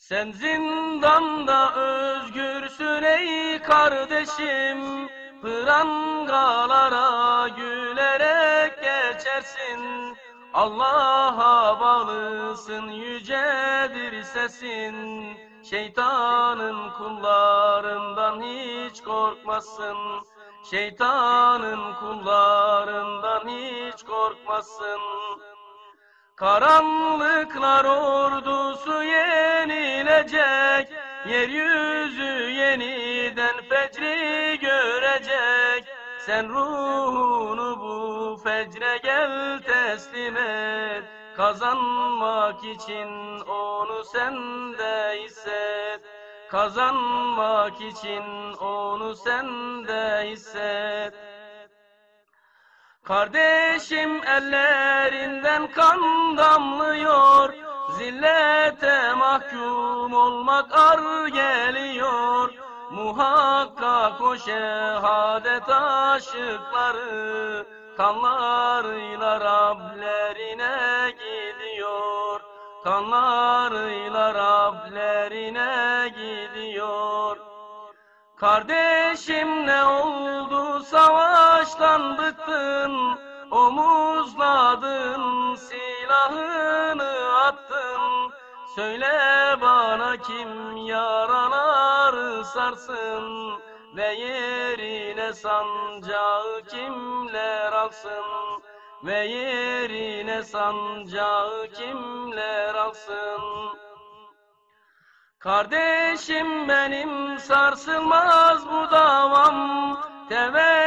Sen zindanda özgürsün ey kardeşim. Prangalara gülerek geçersin. Allah'a bağlısın yücedir sesin. Şeytanın kullarından hiç korkmasın. Şeytanın kullarından hiç korkmasın Karanlıklar ordusu yenilecek Yeryüzü yeniden fecri görecek. Sen ruhunu bu fecre gel teslim et Kazanmak için onu sende hisset. Kazanmak için onu sende hisset Kardeşim ellerinden kan damlıyor. Zillete mahkum olmak ar geliyor. Muhakkak o şehadet aşıkları Kanlarıyla Rablerine gidiyor. Kanlarıyla Rablerine gidiyor. Kardeşim ne oldu savaştan bıktın Omuzladın silahını attın. Söyle bana kim yaraları sarsın? Ve yerine sancağı kimler alsın? Ve yerine sancağı kimler alsın? Kardeşim benim sarsılmaz bu davam. Tevekkül ve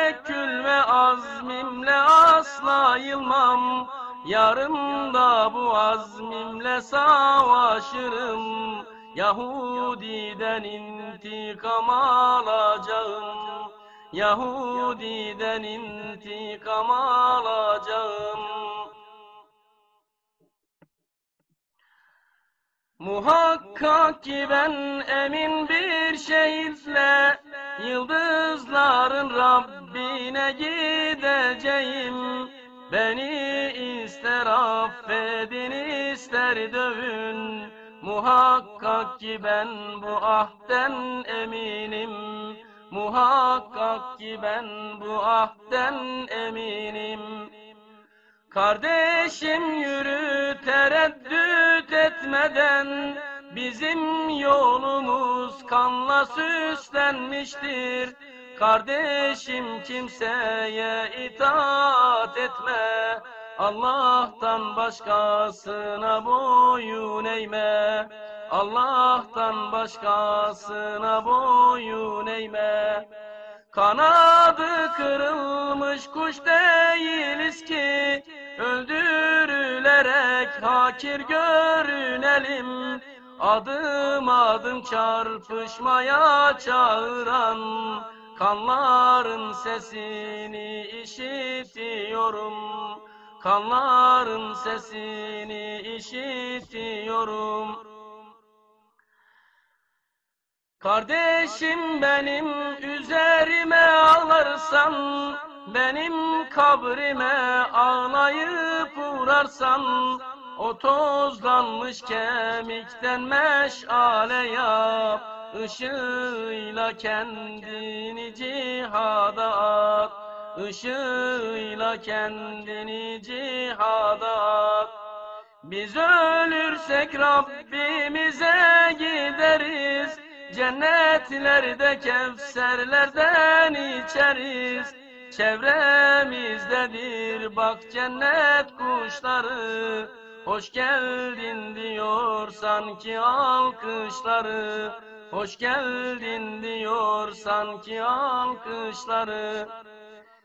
azmimle asla yılmam. Yarın da bu azmimle savaşırım. Yahudi'den intikam alacağım. Yahudi'den intikam alacağım. Muhakkak ki ben emin bir şehitle Yıldızların Rabbine gideceğim. Beni ister affedin ister dövün. Muhakkak ki ben bu ahden eminim. Muhakkak ki ben bu ahden eminim. Kardeşim yürü tereddüt etmeden Bizim yolumuz kanla süslenmiştir. Kardeşim kimseye itaat etme. Allah'tan başkasına boyun eğme. Allah'tan başkasına boyun eğme. Kanadı kırılmış kuş değiliz ki. Öldürülerek hakir görünelim Adım adım çarpışmaya çağıran Kanların sesini işitiyorum. Kanların sesini işitiyorum. Kardeşim benim üzerime ağlarsan Benim kabrime ağlayıp uğrarsan O tozlanmış kemikten meşale yap Işığıyla kendini cihada at. Işığıyla kendini cihada at. Biz ölürsek Rabbimize gideriz. Cennetlerde kevserlerden içeriz. Çevremizdedir bak cennet kuşları Hoş geldin diyor sanki alkışları. Hoş geldin diyor sanki alkışları.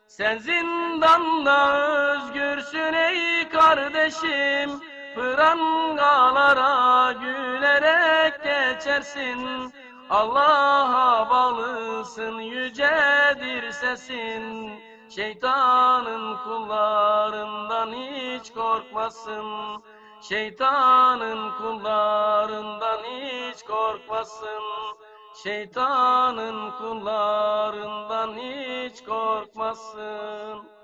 Sen zindanda özgürsün ey kardeşim. Prangalara gülerek geçersin. Allah'a bağlısın yücedir sesin. Şeytanın kullarından hiç korkmasın Şeytanın kullarından hiç korkmasın. Şeytanın kullarından hiç korkmasın